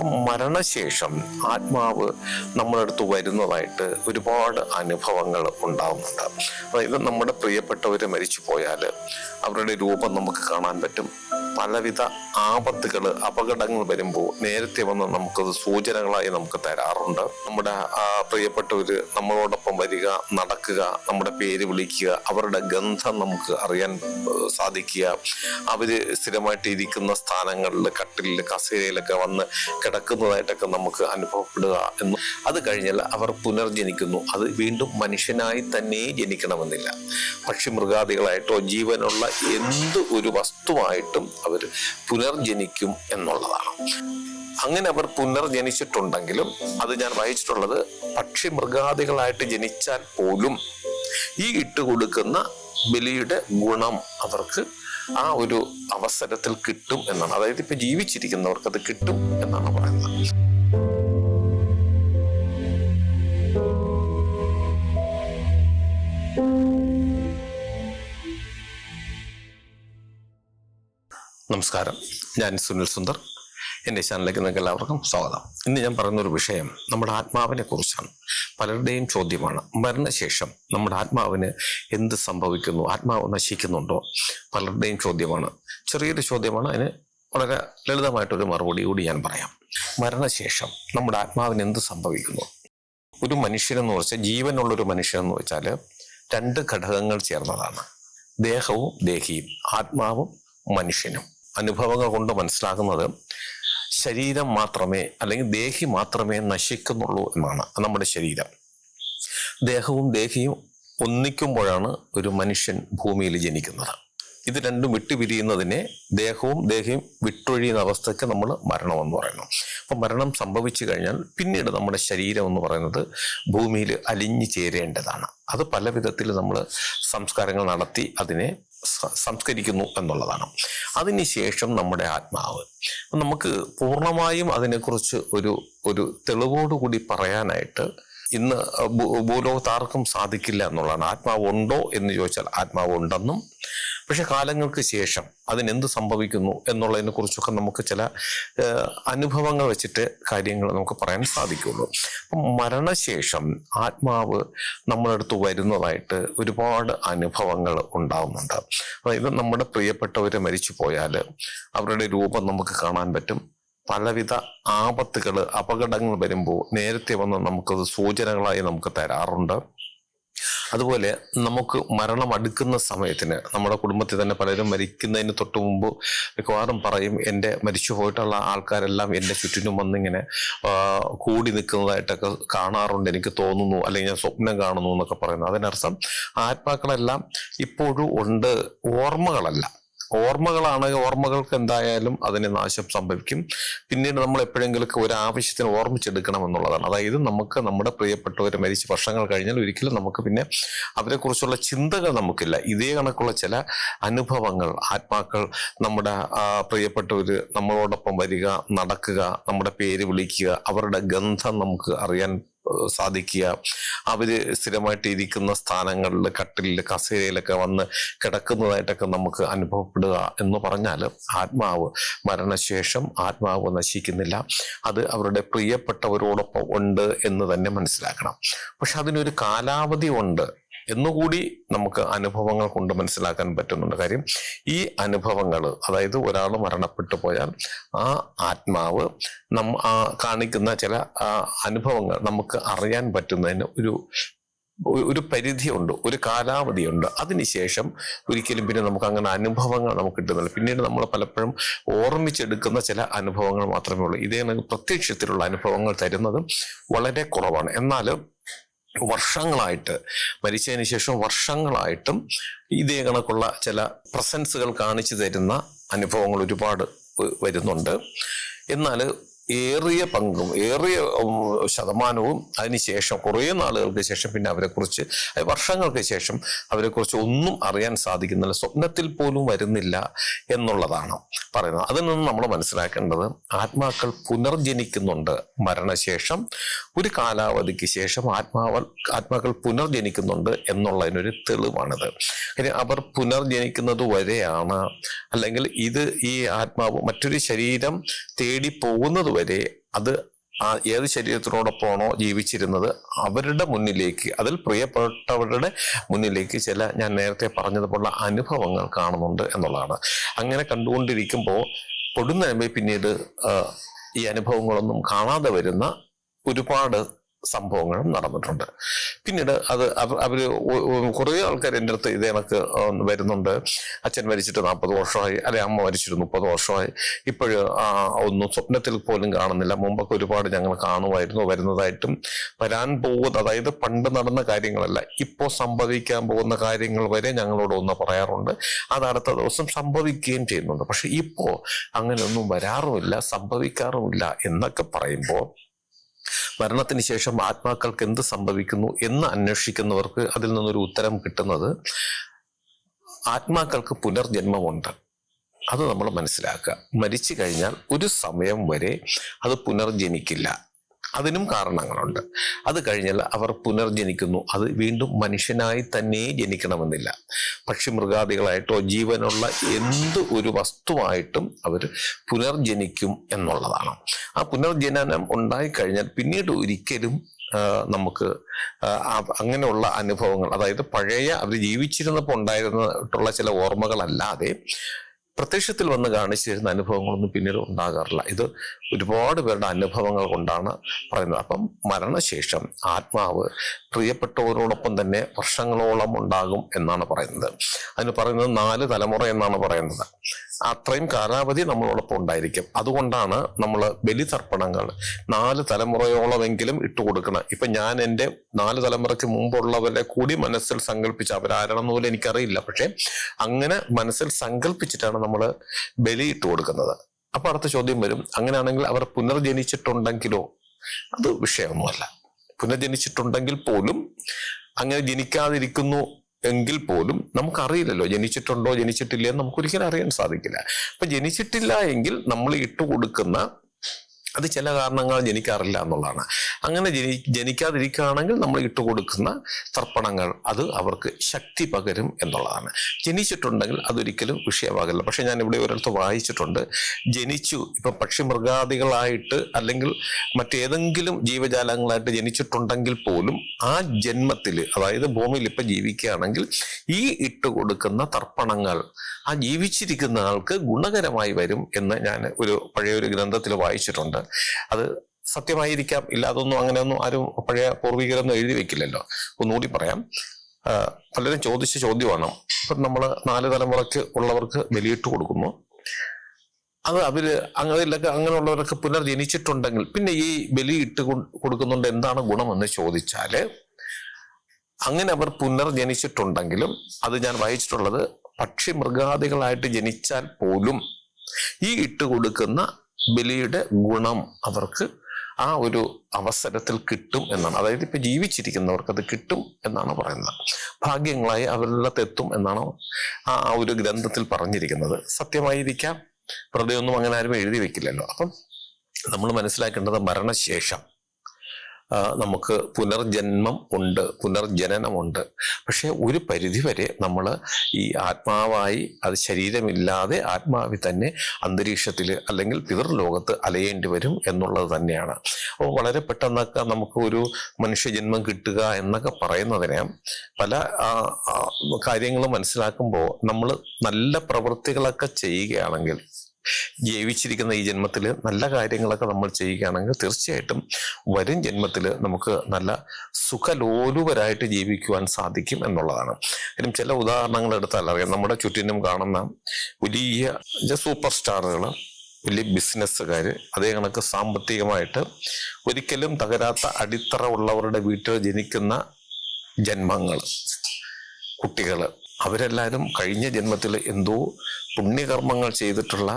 മരണശേഷം ആത്മാവ് നമ്മുടെ അടുത്ത് വരുന്നതായിട്ട് ഒരുപാട് അനുഭവങ്ങൾ ഉണ്ടാവുന്നുണ്ട്. അതായത് നമ്മുടെ പ്രിയപ്പെട്ടവർ മരിച്ചു പോയാൽ അവരുടെ രൂപം നമുക്ക് കാണാൻ പറ്റും. പലവിധ ആപത്തുകൾ അപകടങ്ങൾ വരുമ്പോൾ നേരത്തെ വന്ന് നമുക്കത് സൂചനകളായി നമുക്ക് തരാറുണ്ട്. നമ്മുടെ പ്രിയപ്പെട്ടവര് നമ്മളോടൊപ്പം വരിക നടക്കുക നമ്മുടെ പേര് വിളിക്കുക അവരുടെ ഗന്ധം നമുക്ക് അറിയാൻ സാധിക്കുക. അവർ സ്ഥിരമായിട്ട് ഇരിക്കുന്ന സ്ഥാനങ്ങളിൽ കട്ടിലിൽ കസേരയിലൊക്കെ വന്ന് കിടക്കുന്നതായിട്ടൊക്കെ നമുക്ക് അനുഭവപ്പെടുക എന്ന്. അത് കഴിഞ്ഞാൽ അവർ പുനർജനിക്കുന്നു. അത് വീണ്ടും മനുഷ്യനായി തന്നെ ജനിക്കണമെന്നില്ല. പക്ഷി മൃഗാദികളായിട്ടോ ജീവനുള്ള എന്ത് ഒരു വസ്തുവായിട്ടും അവർ പുനർജനിക്കും എന്നുള്ളതാണ്. അങ്ങനെ അവർ പുനർജനിച്ചിട്ടുണ്ടെങ്കിലും അത് ഞാൻ വായിച്ചിട്ടുള്ളത് പക്ഷി മൃഗാദികളായിട്ട് ജനിച്ചാൽ പോലും ഈ ഇട്ടുകൊടുക്കുന്ന ബലിയുടെ ഗുണം അവർക്ക് ആ ഒരു അവസരത്തിൽ കിട്ടും എന്നാണ്. അതായത് ഇപ്പൊ ജീവിച്ചിരിക്കുന്നവർക്ക് അത് കിട്ടും എന്നാണ് പറയുന്നത്. നമസ്കാരം. ഞാൻ സുനിൽ സുന്ദർ. എന്റെ ചാനലിലേക്ക് നിങ്ങൾക്ക് എല്ലാവർക്കും സ്വാഗതം. ഇന്ന് ഞാൻ പറയുന്നൊരു വിഷയം നമ്മുടെ ആത്മാവിനെ കുറിച്ചാണ്. പലരുടെയും ചോദ്യമാണ്. മരണശേഷം നമ്മുടെ ആത്മാവിന് എന്ത് സംഭവിക്കുന്നു? ആത്മാവ് നശിക്കുന്നുണ്ടോ? പലരുടെയും ചോദ്യമാണ്. ചെറിയൊരു ചോദ്യമാണ്. അതിന് വളരെ ലളിതമായിട്ടൊരു മറുപടി കൂടി ഞാൻ പറയാം. മരണശേഷം നമ്മുടെ ആത്മാവിന് എന്ത് സംഭവിക്കുന്നു? ഒരു മനുഷ്യനെന്ന് വെച്ചാൽ ജീവനുള്ള ഒരു മനുഷ്യനെന്ന് വെച്ചാൽ രണ്ട് ഘടകങ്ങൾ ചേർന്നതാണ്. ദേഹവും ദേഹിയും ആത്മാവും മനുഷ്യനും. അനുഭവങ്ങൾ കൊണ്ട് മനസ്സിലാക്കുന്നത് ശരീരം മാത്രമേ അല്ലെങ്കിൽ ദേഹി മാത്രമേ നശിക്കുന്നുള്ളൂ എന്നാണ്. നമ്മുടെ ശരീരം. ദേഹവും ദേഹിയും ഒന്നിക്കുമ്പോഴാണ് ഒരു മനുഷ്യൻ ഭൂമിയിൽ ജനിക്കുന്നത്. ഇത് രണ്ടും വിട്ടുപിരിയുന്നതിനെ ദേഹവും ദേഹിയും വിട്ടൊഴിയുന്ന അവസ്ഥയ്ക്ക് നമ്മൾ മരണം എന്ന് പറയുന്നു. അപ്പം മരണം സംഭവിച്ചു കഴിഞ്ഞാൽ പിന്നീട് നമ്മുടെ ശരീരം എന്ന് പറയുന്നത് ഭൂമിയിൽ അലിഞ്ഞു ചേരേണ്ടതാണ്. അത് പല വിധത്തിൽ നമ്മൾ സംസ്കാരങ്ങൾ നടത്തി അതിനെ സംസ്കരിക്കുന്നു എന്നുള്ളതാണ്. അതിനുശേഷം നമ്മുടെ ആത്മാവ്. നമുക്ക് പൂർണമായും അതിനെക്കുറിച്ച് ഒരു ഒരു തെളിവോടുകൂടി പറയാനായിട്ട് ഇന്ന് ഭൂലോകത്താർക്കും ഭൂലോകത്ത് സാധിക്കില്ല എന്നുള്ളതാണ്. ആത്മാവ് ഉണ്ടോ എന്ന് ചോദിച്ചാൽ ആത്മാവ് ഉണ്ടെന്നും പക്ഷെ കാലങ്ങൾക്ക് ശേഷം അതിനെന്ത് സംഭവിക്കുന്നു എന്നുള്ളതിനെ കുറിച്ചൊക്കെ നമുക്ക് ചില അനുഭവങ്ങൾ വെച്ചിട്ട് കാര്യങ്ങൾ നമുക്ക് പറയാൻ സാധിക്കുള്ളൂ. അപ്പം മരണശേഷം ആത്മാവ് നമ്മളെടുത്ത് വരുന്നതായിട്ട് ഒരുപാട് അനുഭവങ്ങൾ ഉണ്ടാവുന്നുണ്ട്. അതായത് നമ്മുടെ പ്രിയപ്പെട്ടവർ മരിച്ചു പോയാൽ അവരുടെ രൂപം നമുക്ക് കാണാൻ പറ്റും. പലവിധ ആപത്തുകൾ അപകടങ്ങൾ വരുമ്പോൾ നേരത്തെ വന്ന് നമുക്കത് സൂചനകളായി നമുക്ക് തരാറുണ്ട്. അതുപോലെ നമുക്ക് മരണം അടുക്കുന്ന സമയത്തിന് നമ്മുടെ കുടുംബത്തിൽ തന്നെ പലരും മരിക്കുന്നതിന് തൊട്ട് മുമ്പ് മിക്കവാറും പറയും എന്റെ മരിച്ചു പോയിട്ടുള്ള ആൾക്കാരെല്ലാം എന്റെ ചുറ്റിനും വന്നിങ്ങനെ കൂടി നിൽക്കുന്നതായിട്ടൊക്കെ കാണാറുണ്ട് എനിക്ക് തോന്നുന്നു അല്ലെങ്കിൽ ഞാൻ സ്വപ്നം കാണുന്നു എന്നൊക്കെ പറയുന്നു. അതിനർത്ഥം ആത്മാക്കളെല്ലാം ഇപ്പോഴും ഉണ്ട് ഓർമ്മകളല്ല. ഓർമ്മകളാണ് ഓർമ്മകൾക്ക് എന്തായാലും അതിന് നാശം സംഭവിക്കും. പിന്നീട് നമ്മൾ എപ്പോഴെങ്കിലും ഒരു ആവശ്യത്തിന് ഓർമ്മിച്ചെടുക്കണം എന്നുള്ളതാണ്. അതായത് നമുക്ക് നമ്മുടെ പ്രിയപ്പെട്ടവർ മരിച്ച് വർഷങ്ങൾ കഴിഞ്ഞാൽ ഒരിക്കലും നമുക്ക് പിന്നെ അവരെക്കുറിച്ചുള്ള ചിന്തകൾ നമുക്കില്ല. ഇതേ കണക്കുള്ള ചില അനുഭവങ്ങൾ ആത്മാക്കൾ നമ്മുടെ പ്രിയപ്പെട്ടവർ നമ്മളോടൊപ്പം വരിക നടക്കുക നമ്മുടെ പേര് വിളിക്കുക അവരുടെ ഗന്ധം നമുക്ക് അറിയാൻ സാധിക്കുക. അവർ സ്ഥിരമായിട്ട് ഇരിക്കുന്ന സ്ഥാനങ്ങളിൽ കട്ടിലിൽ കസേരയിലൊക്കെ വന്ന് കിടക്കുന്നതായിട്ടൊക്കെ നമുക്ക് അനുഭവപ്പെടുക എന്ന് പറഞ്ഞാൽ ആത്മാവ് മരണശേഷം ആത്മാവ് നശിക്കുന്നില്ല. അത് അവരുടെ പ്രിയപ്പെട്ടവരോടൊപ്പം ഉണ്ട് എന്ന് തന്നെ മനസ്സിലാക്കണം. പക്ഷെ അതിനൊരു കാലാവധി ഉണ്ട്. എന്നുകൂടി നമുക്ക് അനുഭവങ്ങൾ കൊണ്ട് മനസ്സിലാക്കാൻ പറ്റുന്നുണ്ട്. കാര്യം ഈ അനുഭവങ്ങൾ അതായത് ഒരാൾ മരണപ്പെട്ടു പോയാൽ ആ ആത്മാവ് നം ആ കാണിക്കുന്ന ചില അനുഭവങ്ങൾ നമുക്ക് അറിയാൻ പറ്റുന്നതിന് ഒരു ഒരു- പരിധി പരിധിയുണ്ട് ഒരു കാലാവധിയുണ്ട്. അതിനുശേഷം ഒരിക്കലും പിന്നെ നമുക്ക് അങ്ങനെ അനുഭവങ്ങൾ നമുക്ക് കിട്ടുന്നില്ല. പിന്നീട് നമ്മൾ പലപ്പോഴും ഓർമ്മിച്ചെടുക്കുന്ന ചില അനുഭവങ്ങൾ മാത്രമേ ഉള്ളൂ. ഇതേ പ്രത്യക്ഷത്തിലുള്ള അനുഭവങ്ങൾ തരുന്നത് വളരെ കുറവാണ്. എന്നാലും വർഷങ്ങളായിട്ട് മരിച്ചതിന് ശേഷം വർഷങ്ങളായിട്ടും ഇതേ കണക്കുള്ള ചില പ്രസൻസുകൾ കാണിച്ചു തരുന്ന അനുഭവങ്ങൾ ഒരുപാട് വരുന്നുണ്ട്. എന്നാൽ ഏറിയ പങ്കും ഏറിയ ശതമാനവും അതിനുശേഷം കുറേ നാളുകൾക്ക് ശേഷം പിന്നെ അവരെക്കുറിച്ച് വർഷങ്ങൾക്ക് ശേഷം അവരെക്കുറിച്ച് ഒന്നും അറിയാൻ സാധിക്കുന്നില്ല സ്വപ്നത്തിൽ പോലും വരുന്നില്ല എന്നുള്ളതാണ് പറയുന്നത്. അതിൽ നിന്ന് നമ്മൾ മനസ്സിലാക്കേണ്ടത് ആത്മാക്കൾ പുനർജനിക്കുന്നുണ്ട് മരണശേഷം ഒരു കാലാവധിക്ക് ശേഷം ആത്മാവൽ ആത്മാക്കൾ പുനർജനിക്കുന്നുണ്ട് എന്നുള്ളതിനൊരു തെളിവാണിത്. അവർ പുനർജനിക്കുന്നത് വരെയാണ് അല്ലെങ്കിൽ ഇത് ഈ ആത്മാവ് മറ്റൊരു ശരീരം തേടി പോകുന്നത് വരെ അത് ആ ഏത് ശരീരത്തിനോടൊപ്പമാണോ ജീവിച്ചിരുന്നത് അവരുടെ മുന്നിലേക്ക് അതിൽ പ്രിയപ്പെട്ടവരുടെ മുന്നിലേക്ക് ചില ഞാൻ നേരത്തെ പറഞ്ഞതുപോലെ അനുഭവങ്ങൾ കാണുന്നുണ്ട് എന്നുള്ളതാണ്. അങ്ങനെ കണ്ടുകൊണ്ടിരിക്കുമ്പോൾ പൊടുന്നനമേ പിന്നീട് ഈ അനുഭവങ്ങളൊന്നും കാണാതെ വരുന്ന ഒരുപാട് സംഭവങ്ങളും നടന്നിട്ടുണ്ട്. പിന്നീട് അത് അവർ കുറേ ആൾക്കാർ എന്റെ അടുത്ത് ഇതേ കണക്ക് വരുന്നുണ്ട്. അച്ഛൻ മരിച്ചിട്ട് നാൽപ്പത് വർഷമായി അല്ലെ അമ്മ മരിച്ചിട്ട് മുപ്പത് വർഷമായി. ഇപ്പോഴ് ഒന്നും സ്വപ്നത്തിൽ പോലും കാണുന്നില്ല. മുമ്പൊക്കെ ഒരുപാട് ഞങ്ങൾ കാണുമായിരുന്നു വരുന്നതായിട്ടും വരാൻ പോകുന്ന അതായത് പണ്ട് നടന്ന കാര്യങ്ങളല്ല ഇപ്പോൾ സംഭവിക്കാൻ പോകുന്ന കാര്യങ്ങൾ വരെ ഞങ്ങളോട് ഒന്ന് പറയാറുണ്ട്. അത് അടുത്ത ദിവസം സംഭവിക്കുകയും ചെയ്യുന്നുണ്ട്. പക്ഷെ ഇപ്പോ അങ്ങനെയൊന്നും വരാറുമില്ല സംഭവിക്കാറുമില്ല എന്നൊക്കെ പറയുമ്പോൾ മരണത്തിന് ശേഷം ആത്മാക്കൾക്ക് എന്ത് സംഭവിക്കുന്നു എന്ന് അന്വേഷിക്കുന്നവർക്ക് അതിൽ നിന്നൊരു ഉത്തരം കിട്ടുന്നത് ആത്മാക്കൾക്ക് പുനർജന്മമുണ്ട്. അത് നമ്മൾ മനസ്സിലാക്കുക. മരിച്ചു കഴിഞ്ഞാൽ ഒരു സമയം വരെ അത് പുനർജനിക്കില്ല. അതിനും കാരണങ്ങളുണ്ട്. അത് കഴിഞ്ഞാൽ അവർ പുനർജനിക്കുന്നു. അത് വീണ്ടും മനുഷ്യനായി തന്നെ ജനിക്കണമെന്നില്ല. പക്ഷി മൃഗാദികളായിട്ടോ ജീവനുള്ള എന്ത് ഒരു വസ്തുവായിട്ടും അവർ പുനർജനിക്കും എന്നുള്ളതാണ്. ആ പുനർജനനം ഉണ്ടായിക്കഴിഞ്ഞാൽ പിന്നീട് ഒരിക്കലും നമുക്ക് അങ്ങനെയുള്ള അനുഭവങ്ങൾ അതായത് പഴയ അവർ ജീവിച്ചിരുന്നപ്പോൾ ഉണ്ടായിരുന്നിട്ടുള്ള ചില ഓർമ്മകളല്ലാതെ പ്രത്യക്ഷത്തിൽ വന്ന് കാണിച്ചു തരുന്ന അനുഭവങ്ങളൊന്നും പിന്നീട് ഉണ്ടാകാറില്ല. ഇത് ഒരുപാട് പേരുടെ അനുഭവങ്ങൾ കൊണ്ടാണ് പറയുന്നത്. അപ്പം മരണശേഷം ആത്മാവ് പ്രിയപ്പെട്ടവരോടൊപ്പം തന്നെ വർഷങ്ങളോളം ഉണ്ടാകും എന്നാണ് പറയുന്നത്. അതിന് പറയുന്നത് നാല് തലമുറ എന്നാണ് പറയുന്നത്. അത്രയും കാലാവധി നമ്മളോടൊപ്പം ഉണ്ടായിരിക്കും. അതുകൊണ്ടാണ് നമ്മൾ ബലിതർപ്പണങ്ങൾ നാല് തലമുറയോളമെങ്കിലും ഇട്ടുകൊടുക്കണം. ഇപ്പൊ ഞാൻ എന്റെ നാല് തലമുറയ്ക്ക് മുമ്പുള്ളവരെ കൂടി മനസ്സിൽ സങ്കല്പിച്ച് അവരാരാണെന്ന് പോലും എനിക്കറിയില്ല. പക്ഷെ അങ്ങനെ മനസ്സിൽ സങ്കല്പിച്ചിട്ടാണ് നമ്മൾ ബലി ഇട്ട് കൊടുക്കുന്നത്. അപ്പൊ അടുത്ത ചോദ്യം വരും. അങ്ങനെയാണെങ്കിൽ അവർ പുനർജനിച്ചിട്ടുണ്ടെങ്കിലോ? അത് വിഷയമൊന്നുമല്ല. പുനർജനിച്ചിട്ടുണ്ടെങ്കിൽ പോലും അങ്ങനെ ജനിക്കാതിരിക്കുന്നു എങ്കിൽ പോലും നമുക്കറിയില്ലല്ലോ ജനിച്ചിട്ടുണ്ടോ ജനിച്ചിട്ടില്ലേ എന്ന് നമുക്ക് ഒരിക്കലും അറിയാൻ സാധിക്കില്ല. അപ്പൊ ജനിച്ചിട്ടില്ല എങ്കിൽ നമ്മൾ ഇട്ടുകൊടുക്കുന്ന അത് ചില കാരണങ്ങൾ ജനിക്കാറില്ല എന്നുള്ളതാണ്. അങ്ങനെ ജനി ജനിക്കാതിരിക്കുകയാണെങ്കിൽ നമ്മൾ ഇട്ടുകൊടുക്കുന്ന തർപ്പണങ്ങൾ അത് അവർക്ക് ശക്തി പകരും എന്നുള്ളതാണ്. ജനിച്ചിട്ടുണ്ടെങ്കിൽ അതൊരിക്കലും വിഷയമാകില്ല. പക്ഷേ ഞാൻ ഇവിടെ ഒരിടത്ത് വായിച്ചിട്ടുണ്ട്. ജനിച്ചു ഇപ്പം പക്ഷി മൃഗാദികളായിട്ട് അല്ലെങ്കിൽ മറ്റേതെങ്കിലും ജീവജാലങ്ങളായിട്ട് ജനിച്ചിട്ടുണ്ടെങ്കിൽ പോലും ആ ജന്മത്തിൽ അതായത് ഭൂമിയിൽ ഇപ്പം ജീവിക്കുകയാണെങ്കിൽ ഈ ഇട്ട് കൊടുക്കുന്ന തർപ്പണങ്ങൾ ആ ജീവിച്ചിരിക്കുന്ന ആൾക്ക് ഗുണകരമായി വരും എന്ന് ഞാൻ ഒരു പഴയ ഒരു ഗ്രന്ഥത്തിൽ വായിച്ചിട്ടുണ്ട്. അത് സത്യമായിരിക്കാം ഇല്ല അതൊന്നും അങ്ങനെയൊന്നും ആരും പഴയ പൂർവികരൊന്നും എഴുതി വെക്കില്ലല്ലോ. ഒന്നുകൂടി പറയാം. പലരും ചോദിച്ച ചോദ്യമാണ്. ഇപ്പം നമ്മൾ നാല് തലമുറയ്ക്ക് ഉള്ളവർക്ക് ബലിയിട്ട് കൊടുക്കുന്നു. അത് അവർ അങ്ങനെയൊക്കെ അങ്ങനെയുള്ളവരൊക്കെ പുനർജനിച്ചിട്ടുണ്ടെങ്കിൽ പിന്നെ ഈ ബലി ഇട്ട് കൊടുക്കുന്നുണ്ട് എന്താണ് ഗുണമെന്ന് ചോദിച്ചാൽ അങ്ങനെ അവർ പുനർജനിച്ചിട്ടുണ്ടെങ്കിലും അത് ഞാൻ വായിച്ചിട്ടുള്ളത് പക്ഷി മൃഗാദികളായിട്ട് ജനിച്ചാൽ പോലും ഈ ഇട്ട് കൊടുക്കുന്ന ബലിയുടെ ഗുണം അവർക്ക് ആ ഒരു അവസരത്തിൽ കിട്ടും എന്നാണ്. അതായത് ഇപ്പൊ ജീവിച്ചിരിക്കുന്നവർക്ക് അത് കിട്ടും എന്നാണ് പറയുന്നത്. ഭാഗ്യങ്ങളായി അവരിലത്ത് എത്തും എന്നാണ് ആ ഒരു ഗ്രന്ഥത്തിൽ പറഞ്ഞിരിക്കുന്നത്. സത്യമായിരിക്കാം. വെറുതെ ഒന്നും അങ്ങനെ ആരും എഴുതി വെക്കില്ലല്ലോ. അപ്പം നമ്മൾ മനസ്സിലാക്കേണ്ടത് മരണശേഷം. നമുക്ക് പുനർജന്മം ഉണ്ട് പുനർജനനമുണ്ട്. പക്ഷെ ഒരു പരിധിവരെ നമ്മൾ ഈ ആത്മാവായി അത് ശരീരമില്ലാതെ ആത്മാവി തന്നെ അന്തരീക്ഷത്തിൽ അല്ലെങ്കിൽ പിതൃലോകത്ത് അലയേണ്ടി വരും എന്നുള്ളത് തന്നെയാണ്. അപ്പോൾ വളരെ പെട്ടെന്നൊക്കെ നമുക്ക് ഒരു മനുഷ്യജന്മം കിട്ടുക എന്നൊക്കെ പറയുന്നതിനെ പല കാര്യങ്ങളും മനസ്സിലാക്കുമ്പോൾ നമ്മൾ നല്ല പ്രവൃത്തികളൊക്കെ ചെയ്യുകയാണെങ്കിൽ ജീവിച്ചിരിക്കുന്ന ഈ ജന്മത്തിൽ നല്ല കാര്യങ്ങളൊക്കെ നമ്മൾ ചെയ്യുകയാണെങ്കിൽ തീർച്ചയായിട്ടും വരും ജന്മത്തിൽ നമുക്ക് നല്ല സുഖലോലുപരായിട്ട് ജീവിക്കുവാൻ സാധിക്കും എന്നുള്ളതാണ്. കാര്യം ചില ഉദാഹരണങ്ങൾ എടുത്താൽ അറിയാം. നമ്മുടെ ചുറ്റിനും കാണുന്ന വലിയ സൂപ്പർ സ്റ്റാറുകൾ വലിയ ബിസിനസ്സുകാർ അതേ കണക്ക് സാമ്പത്തികമായിട്ട് ഒരിക്കലും തകരാത്ത അടിത്തറ ഉള്ളവരുടെ വീട്ടിൽ ജനിക്കുന്ന ജന്മങ്ങൾ കുട്ടികൾ അവരെല്ലാവരും കഴിഞ്ഞ ജന്മത്തിൽ എന്തോ പുണ്യകർമ്മങ്ങൾ ചെയ്തിട്ടുള്ള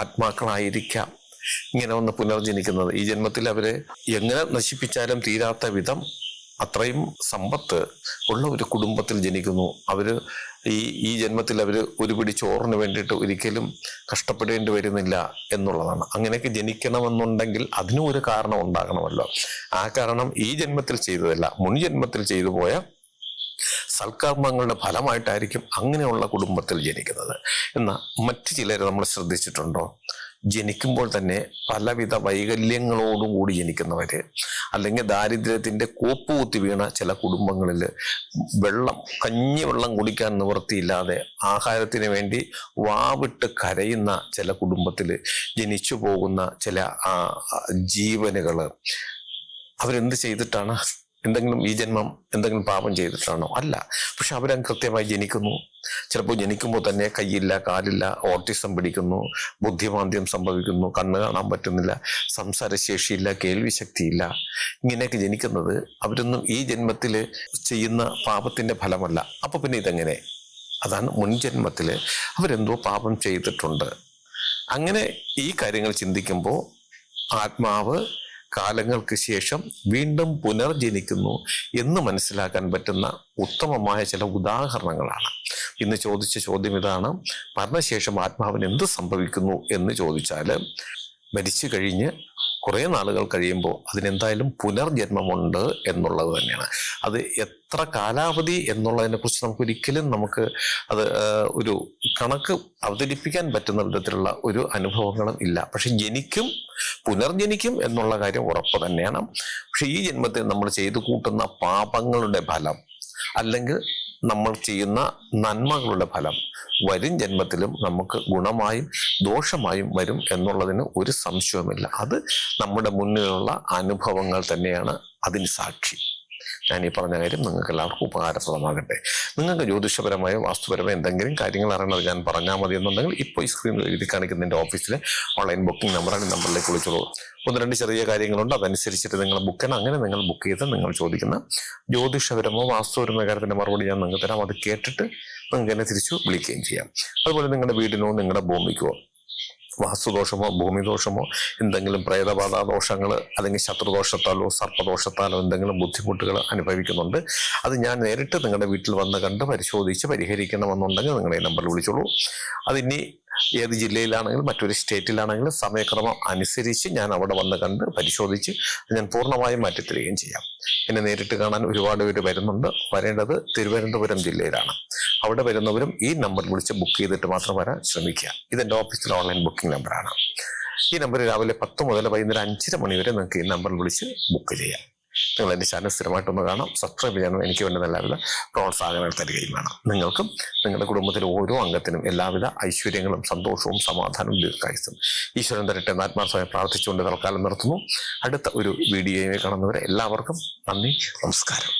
ആത്മാക്കളായിരിക്കാം ഇങ്ങനെ ഒന്ന് പുനർജനിക്കുന്നത്. ഈ ജന്മത്തിൽ അവരെ എങ്ങനെ നശിപ്പിച്ചാലും തീരാത്ത വിധം അത്രയും സമ്പത്ത് ഉള്ള ഒരു കുടുംബത്തിൽ ജനിക്കുന്നു. അവർ ഈ ഈ ജന്മത്തിൽ അവർ ഒരു പിടി ചോറിന് വേണ്ടിയിട്ട് ഒരിക്കലും കഷ്ടപ്പെടേണ്ടി വരുന്നില്ല എന്നുള്ളതാണ്. അങ്ങനെയൊക്കെ ജനിക്കണമെന്നുണ്ടെങ്കിൽ അതിനും ഒരു കാരണം ഉണ്ടാകണമല്ലോ. ആ കാരണം ഈ ജന്മത്തിൽ ചെയ്തതല്ല മുൻ ജന്മത്തിൽ ചെയ്തു പോയ സൽക്കർമ്മങ്ങളുടെ ഫലമായിട്ടായിരിക്കും അങ്ങനെയുള്ള കുടുംബത്തിൽ ജനിക്കുന്നത്. എന്നാൽ മറ്റു ചിലർ നമ്മൾ ശ്രദ്ധിച്ചിട്ടുണ്ടോ? ജനിക്കുമ്പോൾ തന്നെ പലവിധ വൈകല്യങ്ങളോടും കൂടി ജനിക്കുന്നവര് അല്ലെങ്കിൽ ദാരിദ്ര്യത്തിന്റെ കോപ്പ് കുത്തി വീണ ചില കുടുംബങ്ങളിൽ വെള്ളം കഞ്ഞി വെള്ളം കുടിക്കാൻ നിവൃത്തിയില്ലാതെ ആഹാരത്തിന് വേണ്ടി വാവിട്ട് കരയുന്ന ചില കുടുംബത്തിൽ ജനിച്ചു പോകുന്ന ചില ജീവനുകൾ അവരെന്ത് ചെയ്തിട്ടാണ് എന്തെങ്കിലും ഈ ജന്മം എന്തെങ്കിലും പാപം ചെയ്തിട്ടാണോ? അല്ല. പക്ഷെ അവരങ്ങ് കൃത്യമായി ജനിക്കുന്നു. ചിലപ്പോൾ ജനിക്കുമ്പോൾ തന്നെ കൈയില്ല കാലില്ല ഓട്ടിസം പിടിക്കുന്നു ബുദ്ധിമാന്ദ്യം സംഭവിക്കുന്നു കണ്ണ് കാണാൻ പറ്റുന്നില്ല സംസാരശേഷിയില്ല കേൾവിശക്തിയില്ല. ഇങ്ങനെയൊക്കെ ജനിക്കുന്നത് അവരൊന്നും ഈ ജന്മത്തിൽ ചെയ്യുന്ന പാപത്തിന്റെ ഫലമല്ല. അപ്പോൾ പിന്നെ ഇതെങ്ങനെ? അതാണ് മുൻജന്മത്തിൽ അവരെന്തോ പാപം ചെയ്തിട്ടുണ്ട്. അങ്ങനെ ഈ കാര്യങ്ങൾ ചിന്തിക്കുമ്പോൾ ആത്മാവ് കാലങ്ങൾക്ക് ശേഷം വീണ്ടും പുനർജനിക്കുന്നു എന്ന് മനസ്സിലാക്കാൻ പറ്റുന്ന ഉത്തമമായ ചില ഉദാഹരണങ്ങളാണ്. ഇന്ന് ചോദിച്ച ചോദ്യം ഇതാണ് മരണശേഷം ആത്മാവിന് എന്ത് സംഭവിക്കുന്നു എന്ന് ചോദിച്ചാൽ മരിച്ചു കഴിഞ്ഞ് കുറേ നാളുകൾ കഴിയുമ്പോൾ അതിനെന്തായാലും പുനർജന്മമുണ്ട് എന്നുള്ളത് തന്നെയാണ്. അത് എത്ര കാലാവധി എന്നുള്ളതിനെക്കുറിച്ച് നമുക്ക് ഒരിക്കലും നമുക്ക് അത് ഒരു കണക്ക് അവതരിപ്പിക്കാൻ പറ്റുന്ന വിധത്തിലുള്ള ഒരു അനുഭവങ്ങളും ഇല്ല. പക്ഷെ ജനിക്കും പുനർജനിക്കും എന്നുള്ള കാര്യം ഉറപ്പ് തന്നെയാണ്. പക്ഷെ ഈ ജന്മത്തിൽ നമ്മൾ ചെയ്തു കൂട്ടുന്ന പാപങ്ങളുടെ ഫലം അല്ലെങ്കിൽ നമ്മൾ ചെയ്യുന്ന നന്മകളുടെ ഫലം വരും ജന്മത്തിലും നമുക്ക് ഗുണമായും ദോഷമായും വരും എന്നുള്ളതിന് ഒരു സംശയവുമില്ല. അത് നമ്മുടെ മുന്നിലുള്ള അനുഭവങ്ങൾ തന്നെയാണ് അതിന് സാക്ഷി. ഞാൻ ഈ പറഞ്ഞ കാര്യം നിങ്ങൾക്ക് എല്ലാവർക്കും ഉപകാരപ്രദമാകട്ടെ. നിങ്ങൾക്ക് ജ്യോതിഷപരമായ വാസ്തുപരമായ എന്തെങ്കിലും കാര്യങ്ങൾ അറിയണത് ഞാൻ പറഞ്ഞാൽ മതി എന്നുണ്ടെങ്കിൽ ഇപ്പോൾ ഈ സ്ക്രീനിൽ എഴുതി കാണിക്കുന്ന എന്റെ ഓഫീസിലെ ഓൺലൈൻ ബുക്കിംഗ് നമ്പറാണ് ഈ നമ്പറിലേക്ക് വിളിച്ചോളൂ. ഒന്ന് രണ്ട് ചെറിയ കാര്യങ്ങളുണ്ട്. അതനുസരിച്ചിട്ട് നിങ്ങൾ ബുക്ക് ചെയ്യണം. അങ്ങനെ നിങ്ങൾ ബുക്ക് ചെയ്ത് നിങ്ങൾ ചോദിക്കുന്ന ജ്യോതിഷപരമോ വാസ്തുപരമോ കാര്യത്തിന്റെ മറുപടി ഞാൻ നിങ്ങൾക്ക് തരാം. അത് കേട്ടിട്ട് നിങ്ങൾക്ക് എന്നെ തിരിച്ചു വിളിക്കുകയും ചെയ്യാം. അതുപോലെ നിങ്ങളുടെ വീടിനോ നിങ്ങളുടെ ഭൂമിക്കോ വാസ്തുദോഷമോ ഭൂമിദോഷമോ എന്തെങ്കിലും പ്രേതബാധ ദോഷങ്ങൾ അല്ലെങ്കിൽ ശത്രുദോഷത്താലോ സർപ്പദോഷത്താലോ എന്തെങ്കിലും ബുദ്ധിമുട്ടുകൾ അനുഭവിക്കുന്നുണ്ട്. അത് ഞാൻ നേരിട്ട് നിങ്ങളുടെ വീട്ടിൽ വന്ന് കണ്ട് പരിശോധിച്ച് പരിഹരിക്കണമെന്നുണ്ടെങ്കിൽ നിങ്ങളുടെ നമ്പറിൽ വിളിച്ചോളൂ. അതിനി ഏത് ജില്ലയിലാണെങ്കിലും മറ്റൊരു സ്റ്റേറ്റിലാണെങ്കിലും സമയക്രമം അനുസരിച്ച് ഞാൻ അവിടെ വന്ന് കണ്ട് പരിശോധിച്ച് ഞാൻ പൂർണമായും മാറ്റിത്തരികയും ചെയ്യാം. എന്നെ നേരിട്ട് കാണാൻ ഒരുപാട് പേര് വരുന്നുണ്ട്. വരേണ്ടത് തിരുവനന്തപുരം ജില്ലയിലാണ്. അവിടെ വരുന്നവരും ഈ നമ്പർ വിളിച്ച് ബുക്ക് ചെയ്തിട്ട് മാത്രം വരാൻ ശ്രമിക്കുക. ഇതെന്റെ ഓഫീസിലെ ഓൺലൈൻ ബുക്കിംഗ് നമ്പറാണ്. ഈ നമ്പർ രാവിലെ പത്ത് മുതൽ വൈകുന്നേരം അഞ്ചര മണി വരെ നിങ്ങൾക്ക് ഈ നമ്പറിൽ വിളിച്ച് ബുക്ക് ചെയ്യാം. നിങ്ങൾ എന്റെ ചാനൽ സ്ഥിരമായിട്ടൊന്ന് കാണാം. സബ്സ്ക്രൈബ് ചെയ്യണം എനിക്ക് വേണ്ടി എല്ലാവിധ പ്രോത്സാഹനങ്ങൾ തരികയും വേണം. നിങ്ങൾക്കും നിങ്ങളുടെ കുടുംബത്തിലെ ഓരോ അംഗത്തിനും എല്ലാവിധ ഐശ്വര്യങ്ങളും സന്തോഷവും സമാധാനവും ദീർഘായുസും ഈശ്വരൻ തരട്ടെ ആത്മാർത്ഥമായി പ്രാർത്ഥിച്ചുകൊണ്ട് തൽക്കാലം നിർത്തുന്നു. അടുത്ത ഒരു വീഡിയോയെ കാണുന്നവരെ എല്ലാവർക്കും നന്ദി നമസ്കാരം.